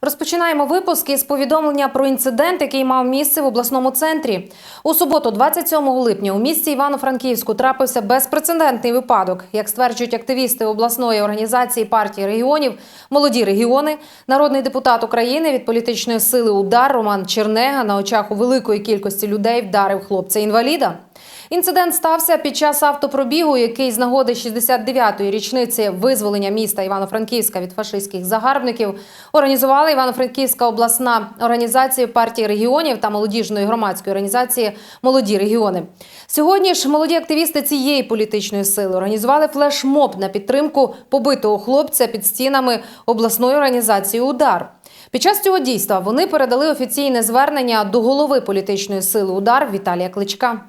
Розпочинаємо випуск із повідомлення про інцидент, який мав місце в обласному центрі. У суботу, 27 липня, у місті Івано-Франківську трапився безпрецедентний випадок. Як стверджують активісти обласної організації партії регіонів Молоді регіони, народний депутат України від політичної сили Удар Роман Чернега на очах у великої кількості людей вдарив хлопця-інваліда. Інцидент стався під час автопробігу, який з нагоди 69-ї річниці визволення міста Івано-Франківська від фашистських загарбників організувала Івано-Франківська обласна організація партії регіонів та молодіжної громадської організації Молоді регіони. Сьогодні ж молоді активісти цієї політичної сили організували флешмоб на підтримку побитого хлопця під стінами обласної організації Удар. Під час цього дійства вони передали офіційне звернення до голови політичної сили Удар Віталія Кличка.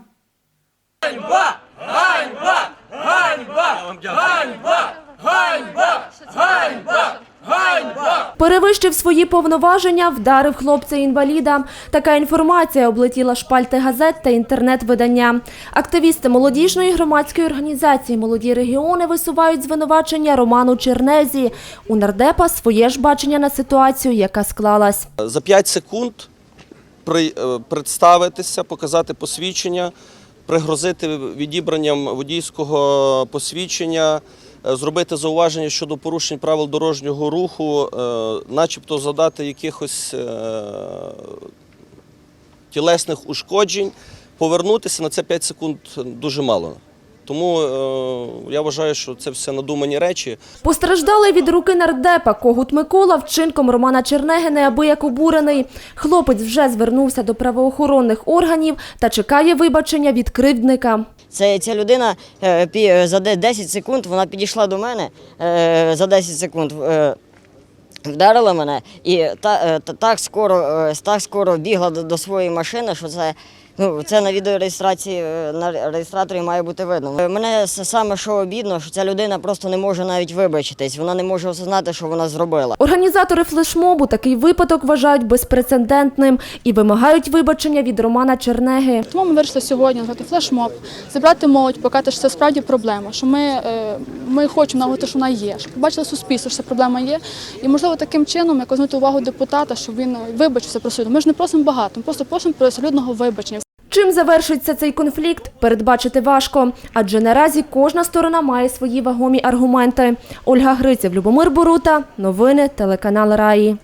Перевищив свої повноваження, вдарив хлопця-інваліда. Така інформація облетіла шпальти газет та інтернет-видання. Активісти молодіжної громадської організації «Молоді регіони» висувають звинувачення Роману Чернезі. У нардепа своє ж бачення на ситуацію, яка склалась. За 5 секунд при- е, представитися, показати посвідчення, пригрозити відібранням водійського посвідчення, е, зробити зауваження щодо порушень правил дорожнього руху, е, начебто задати якихось е, тілесних ушкоджень, повернутися на це 5 секунд дуже мало. Тому е, я вважаю, що це все надумані речі. Постраждалий від руки нардепа Когут Микола вчинком Романа Чернеги неабияк обурений. Хлопець вже звернувся до правоохоронних органів та чекає вибачення від кривдника. Це ця людина е, за де- 10 секунд вона підійшла до мене е, за 10 секунд. Вдарила мене і та, е, та- так скоро е, так скоро бігла до, до своєї машини, що це ну це на відеореєстрації е, на реєстраторі має бути видно. Мене саме що обідно, що ця людина просто не може навіть вибачитись. Вона не може осознати, що вона зробила. Організатори флешмобу такий випадок вважають безпрецедентним і вимагають вибачення від Романа Чернеги. Тому ми вирішили сьогодні назвати флешмоб, зібрати молодь, показати, що це справді проблема, що ми, ми хочемо нагадати, що вона є, щоб побачили суспільство, що ця проблема є. І можливо таким чином якось звернути увагу депутата, щоб він вибачився про. Ми ж не просимо багато, ми просто просимо про вибачення. Чим завершиться цей конфлікт, передбачити важко, адже наразі кожна сторона має свої вагомі аргументи. Ольга Гриців, Любомир Борута, новини, телеканал Раї.